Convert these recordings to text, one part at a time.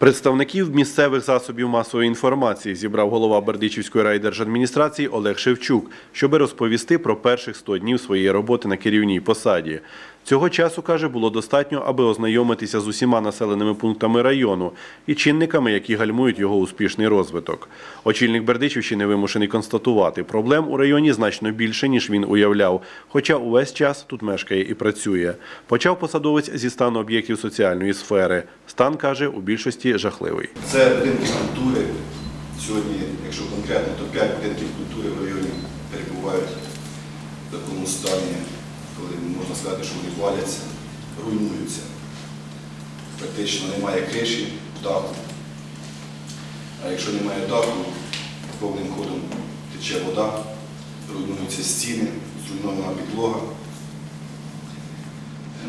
Представників місцевих засобів масової інформації зібрав голова Бердичівської райдержадміністрації Олег Шевчук, щоби розповісти про перших 100 днів своєї роботи на керівній посаді. Цього часу, каже, було достатньо, аби ознайомитися з усіма населеними пунктами району і чинниками, які гальмують його успішний розвиток. Очільник Бердичівщини вимушений констатувати, проблем у районі значно більше, ніж він уявляв, хоча увесь час тут мешкає і працює. Почав посадовець зі стану об'єктів соціальної сфери. Стан, каже, у більшості жахливий. Це будинки культури. Сьогодні, якщо конкретно, то 5 будинків культури в районі перебувають в такому стані, коли можна сказати, що вони валяться, руйнуються. Практично немає криші, даху. А якщо немає даху, повним ходом тече вода, руйнуються стіни, зруйнована підлога.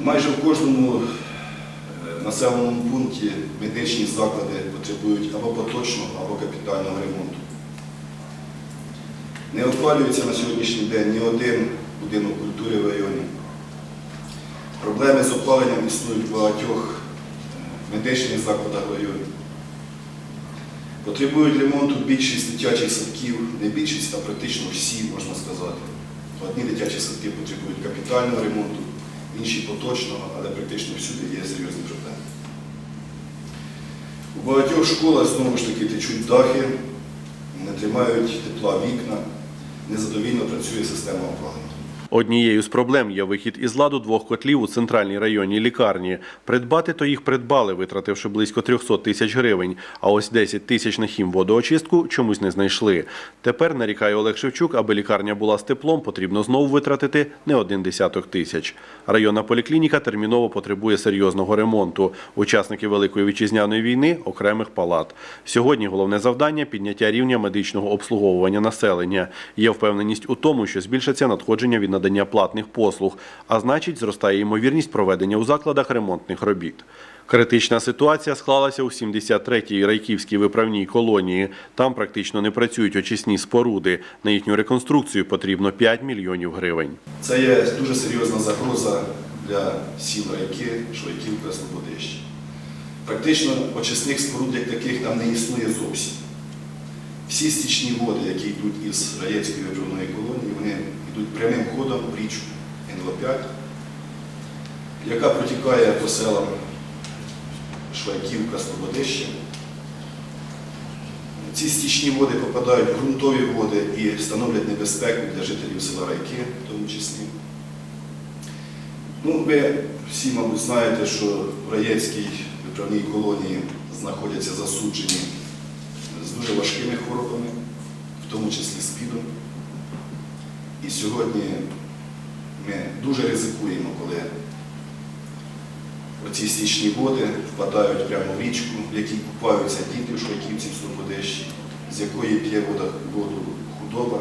Майже в кожному е, населеному пункті медичні заклади потребують або поточного, або капітального ремонту. Не опалюється на сьогоднішній день ні один будинок культури в районі. Проблеми з опаленням існують в багатьох е, медичних закладах в районі. Потребують ремонту більшість дитячих садків, не більшість, а практично всі, можна сказати. Одні дитячі садки потребують капітального ремонту, інші поточного, але практично всюди є серйозні проблеми. У багатьох школах знову ж таки течуть дахи, не тримають тепла вікна, незадовільно працює система опалення. Однією з проблем є вихід із ладу двох котлів у центральній районній лікарні. Придбати то їх придбали, витративши близько 300 тисяч гривень. А ось 10 тисяч на хімводоочистку чомусь не знайшли. Тепер, нарікає Олег Шевчук, аби лікарня була з теплом, потрібно знову витратити не один десяток тисяч. Районна поліклініка терміново потребує серйозного ремонту. Учасники Великої вітчизняної війни – окремих палат. Сьогодні головне завдання – підняття рівня медичного обслуговування населення. Є впевненість у тому, що збільшаться надходження від надання платних послуг, а значить зростає ймовірність проведення у закладах ремонтних робіт. Критична ситуація склалася у 73-й Райківській виправній колонії. Там практично не працюють очисні споруди. На їхню реконструкцію потрібно 5 мільйонів гривень. Це є дуже серйозна загроза для сіл Райки, Швайківка, Слободища. Практично очисних споруд як таких там не існує зовсім. Всі стічні води, які йдуть із Раєцької виправної колонії, прямим ходом в річку НЛО-5, яка протікає по селам Швайківка, Слободища. Ці стічні води попадають в ґрунтові води і становлять небезпеку для жителів села Райки, в тому числі. Ну, ви всі, мабуть, знаєте, що в Раєцькій виправній колонії знаходяться засуджені з дуже важкими хворобами, в тому числі СПІДом. І сьогодні ми дуже ризикуємо, коли оці стічні води впадають прямо в річку, в якій купаються діти в Швайківці в Слободещі, з якої п'є воду худоба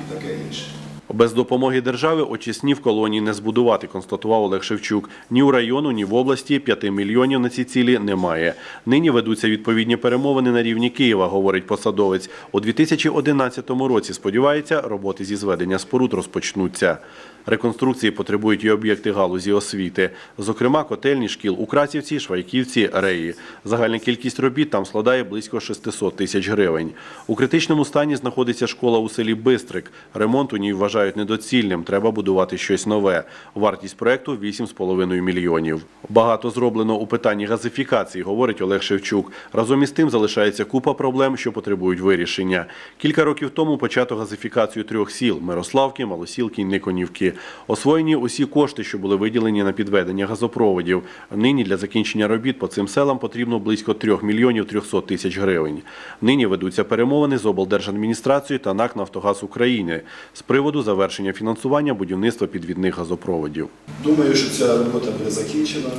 і таке інше. Без допомоги держави очисні в колонії не збудувати, констатував Олег Шевчук. Ні у району, ні в області 5 мільйонів на ці цілі немає. Нині ведуться відповідні перемовини на рівні Києва, говорить посадовець. У 2011 році, сподівається, роботи зі зведення споруд розпочнуться. Реконструкції потребують і об'єкти галузі освіти. Зокрема, котельні шкіл у Красівці, Швайківці, Реї. Загальна кількість робіт там складає близько 600 тисяч гривень. У критичному стані знаходиться школа у селі Бистрик. Ремонт у ній вважають недоцільним. Треба будувати щось нове. Вартість проекту 8,5 мільйонів. Багато зроблено у питанні газифікації, говорить Олег Шевчук. Разом із тим залишається купа проблем, що потребують вирішення. Кілька років тому почато газифікацію трьох сіл Мирославки, Малосілки Никонівки. Освоєні усі кошти, що були виділені на підведення газопроводів. Нині для закінчення робіт по цим селам потрібно близько 3 мільйонів 300 тисяч гривень. Нині ведуться перемовини з облдержадміністрацією та НАК «Нафтогаз України» з приводу завершення фінансування будівництва підвідних газопроводів. Думаю, що ця робота буде закінчена.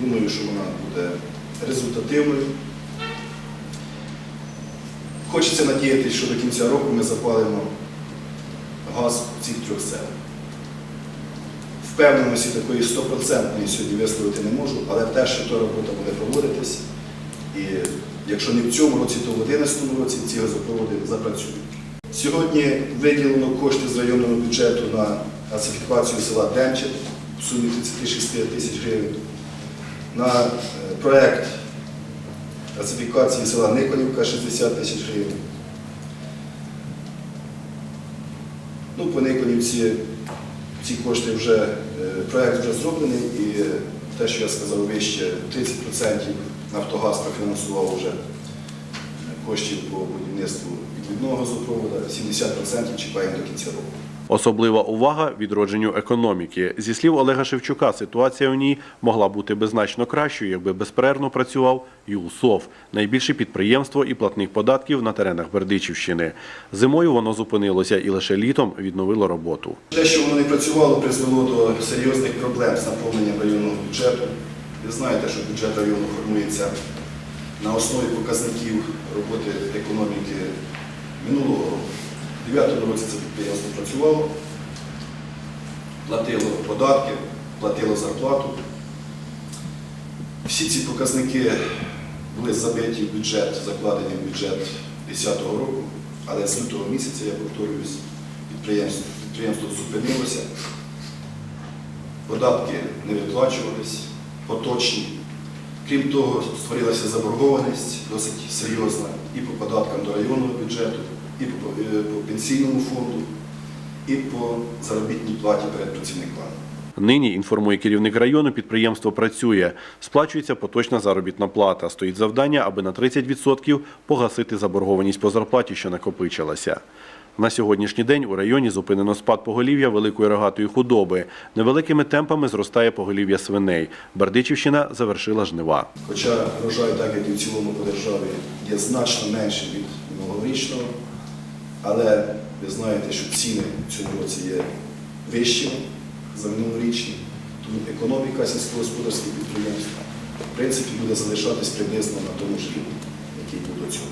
Думаю, що вона буде результативною. Хочеться надіятися, що до кінця року ми запалимо газ в цих трьох селах. Впевненості такої стопроцентної сьогодні висловити не можу, але те, що та робота буде проводитись, і якщо не в цьому році, то в 2011 році ці газопроводи запрацюють. Сьогодні виділено кошти з районного бюджету на газифікацію села Демчик в сумі 36 тисяч гривень, на е, проект газифікації села Никонівка 60 тисяч гривень. Ну, по Никонівці ці кошти вже, проект вже зроблений і те, що я сказав вище, 30% Нафтогаз профінансував вже коштів по будівництву відвідного газопроводу, 70% чекаємо до кінця року. Особлива увага відродженню економіки. Зі слів Олега Шевчука, ситуація у ній могла бути би значно кращою, якби безперервно працював ЮСОВ – найбільше підприємство і платник податків на теренах Бердичівщини. Зимою воно зупинилося і лише літом відновило роботу. Те, що воно не працювало, призвело до серйозних проблем з наповненням районного бюджету. Ви знаєте, що бюджет району формується на основі показників роботи економіки 2009 році це підприємство працювало, платило податки, платило зарплату. Всі ці показники були забиті в бюджет, закладені в бюджет 2010 року, але з лютого місяця, я повторююсь, підприємство, підприємство зупинилося, податки не виплачувались, поточні. Крім того, створилася заборгованість досить серйозна і по податкам до районного бюджету, і по, е, по пенсійному фонду, і по заробітній платі перед працівниками. Нині, інформує керівник району, підприємство працює. Сплачується поточна заробітна плата. Стоїть завдання, аби на 30% погасити заборгованість по зарплаті, що накопичилася. На сьогоднішній день у районі зупинено спад поголів'я великої рогатої худоби. Невеликими темпами зростає поголів'я свиней. Бердичівщина завершила жнива. Хоча врожай, так як і в цілому по державі, є значно меншим від минулорічного, але ви знаєте, що ціни в цьому році є вищими за минулорічні, тому економіка сільськогосподарських підприємств в принципі буде залишатись приблизно на тому ж рівні, який був до цього.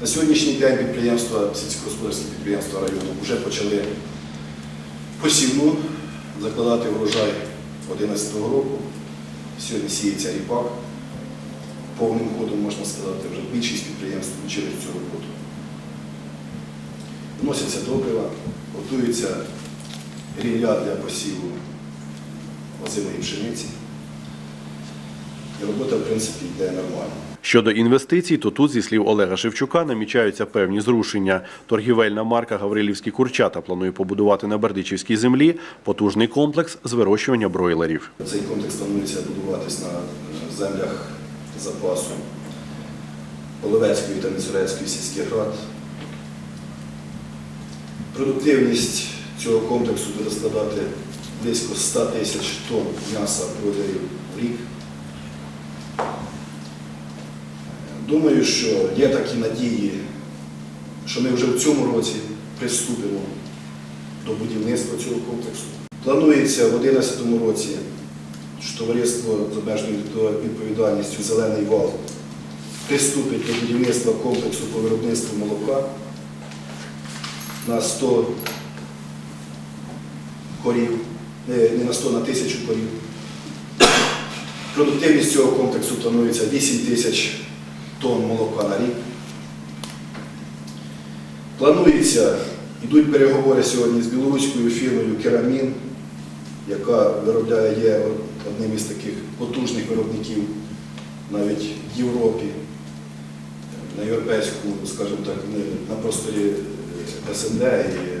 На сьогоднішній день підприємства, сільськогосподарські підприємства району вже почали посівну закладати врожай 2011 року. Сьогодні сіється ріпак. Повним ходом, можна сказати, вже більшість підприємств включили в цю роботу. Вносяться добрива, готується рілля для посіву озимої пшениці. І робота, в принципі, йде нормально. Щодо інвестицій, то тут, зі слів Олега Шевчука, намічаються певні зрушення. Торгівельна марка Гаврилівські курчата планує побудувати на Бердичівській землі потужний комплекс з вирощування бройлерів. Цей комплекс планується будуватись на е, землях запасу Половецької та Міцурецької сільських рад. Продуктивність цього комплексу буде складати близько 100 тисяч тонн м'яса бройлерів в рік. Думаю, що є такі надії, що ми вже в цьому році приступимо до будівництва цього комплексу. Планується в 2011 році що товариство з обмеженою відповідальністю Зелений вал приступить до будівництва комплексу по виробництву молока на 100 корів, не на 100, на 1000 корів. Продуктивність цього комплексу планується 8 тисяч тонн молока на рік. Планується, йдуть переговори сьогодні з білоруською фірмою Керамін, яка виробляє є одним із таких потужних виробників навіть в Європі, на європейському, скажімо так, на просторі СНД і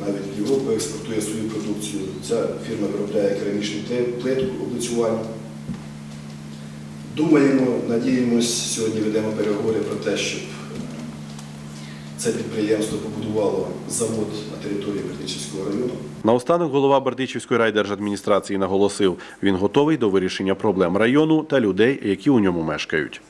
навіть в експортує свою продукцію. Ця фірма виробляє керамічну плитку облицювальну. Думаємо, надіємось, сьогодні ведемо переговори про те, щоб е, це підприємство побудувало завод на території Бердичівського району. Наостанок голова Бердичівської райдержадміністрації наголосив, він готовий до вирішення проблем району та людей, які у ньому мешкають.